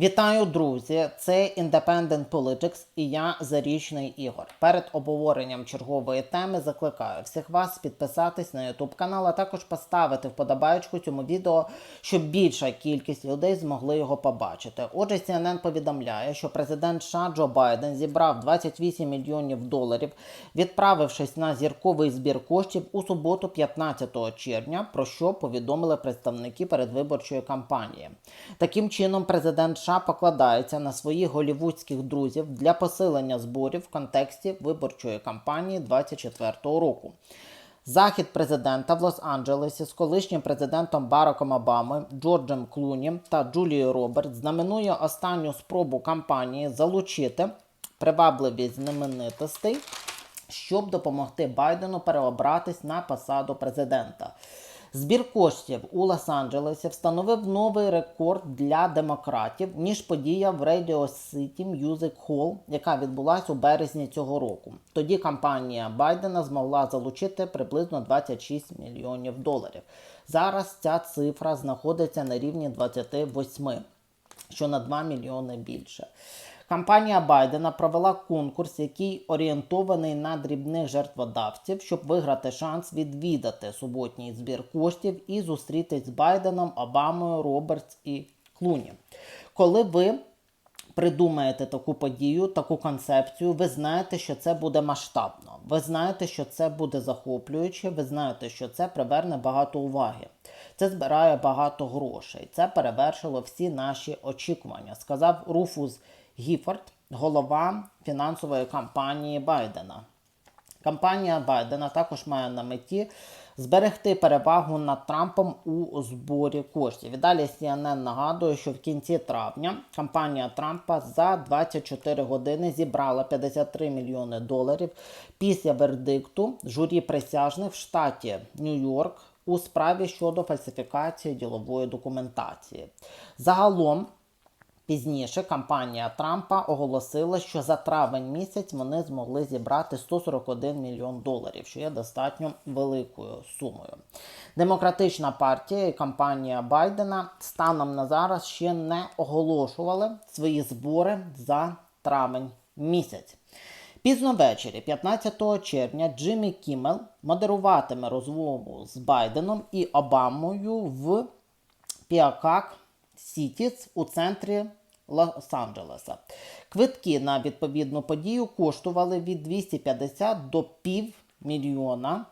Вітаю, друзі! Це Independent Politics і я Зарічний Ігор. Перед обговоренням чергової теми закликаю всіх вас підписатись на YouTube канал, а також поставити вподобайку цьому відео, щоб більша кількість людей змогли його побачити. Отже, CNN повідомляє, що президент США Джо Байден зібрав 28 мільйонів доларів, відправившись на зірковий збір коштів у суботу, 15 червня, про що повідомили представники передвиборчої кампанії. Таким чином, президент США покладається на своїх голівудських друзів для посилення зборів в контексті виборчої кампанії 2024 року. Захід президента в Лос-Анджелесі з колишнім президентом Бараком Обамою, Джорджем Клуні та Джулією Робертс знаменує останню спробу кампанії залучити привабливість знаменитостей, щоб допомогти Байдену переобратись на посаду президента. Збір коштів у Лос-Анджелесі встановив новий рекорд для демократів, ніж подія в Radio City Music Hall, яка відбулася у березні цього року. Тоді кампанія Байдена змогла залучити приблизно 26 мільйонів доларів. Зараз ця цифра знаходиться на рівні 28, що на 2 мільйони більше. Кампанія Байдена провела конкурс, який орієнтований на дрібних жертводавців, щоб виграти шанс відвідати суботній збір коштів і зустрітись з Байденом, Обамою, Робертс і Клуні. Коли ви придумаєте таку подію, таку концепцію, ви знаєте, що це буде масштабно. Ви знаєте, що це буде захоплююче, ви знаєте, що це приверне багато уваги. Це збирає багато грошей. Це перевершило всі наші очікування, сказав Руфус Гіфорд, голова фінансової кампанії Байдена. Кампанія Байдена також має на меті зберегти перевагу над Трампом у зборі коштів. І далі CNN нагадує, що в кінці травня кампанія Трампа за 24 години зібрала 53 мільйони доларів після вердикту журі присяжних в штаті Нью-Йорк у справі щодо фальсифікації ділової документації. Загалом. Пізніше кампанія Трампа оголосила, що за травень місяць вони змогли зібрати 141 мільйон доларів, що є достатньо великою сумою. Демократична партія і кампанія Байдена станом на зараз ще не оголошували свої збори за травень місяць. Пізно ввечері, 15 червня, Джиммі Кіммел модеруватиме розмову з Байденом і Обамою в Піакак Сітіц у центрі Лос-Анджелеса. Квитки на відповідну подію коштували від 250 до півмільйона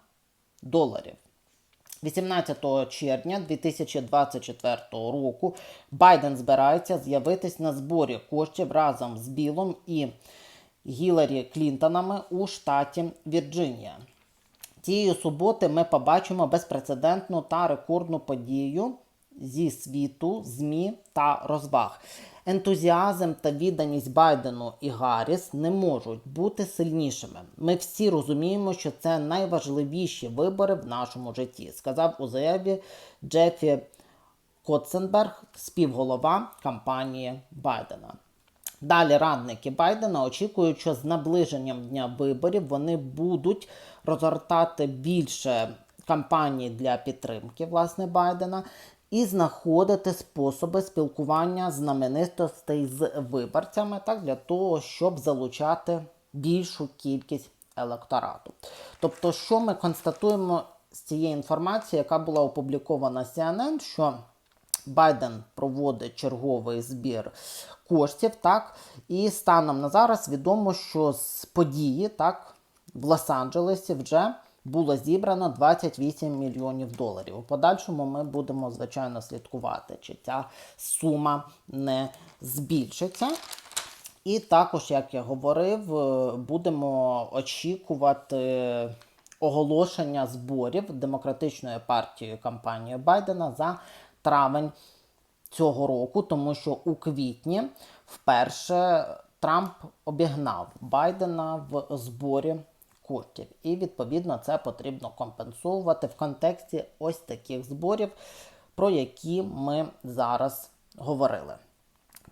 доларів. 18 червня 2024 року Байден збирається з'явитись на зборі коштів разом з Білом і Гіларі Клінтонами у штаті Вірджинія. Цієї суботи ми побачимо безпрецедентну та рекордну подію зі світу, ЗМІ та розваг. Ентузіазм та відданість Байдену і Гарріс не можуть бути сильнішими. Ми всі розуміємо, що це найважливіші вибори в нашому житті, сказав у заяві Джефі Котценберг, співголова кампанії Байдена. Далі радники Байдена очікують, що з наближенням дня виборів вони будуть розгортати більше кампаній для підтримки власне Байдена і знаходити способи спілкування знаменитостей з виборцями, так для того, щоб залучати більшу кількість електорату. Тобто, що ми констатуємо з цієї інформації, яка була опублікована CNN, що Байден проводить черговий збір коштів, так, і станом на зараз відомо, що з події так, в Лос-Анджелесі вже було зібрано 28 мільйонів доларів. У подальшому ми будемо, звичайно, слідкувати, чи ця сума не збільшиться. І також, як я говорив, е, будемо очікувати оголошення зборів демократичної партії кампанії Байдена за травень цього року, тому що у квітні вперше Трамп обігнав Байдена в зборі коштів. І відповідно це потрібно компенсувати в контексті ось таких зборів, про які ми зараз говорили.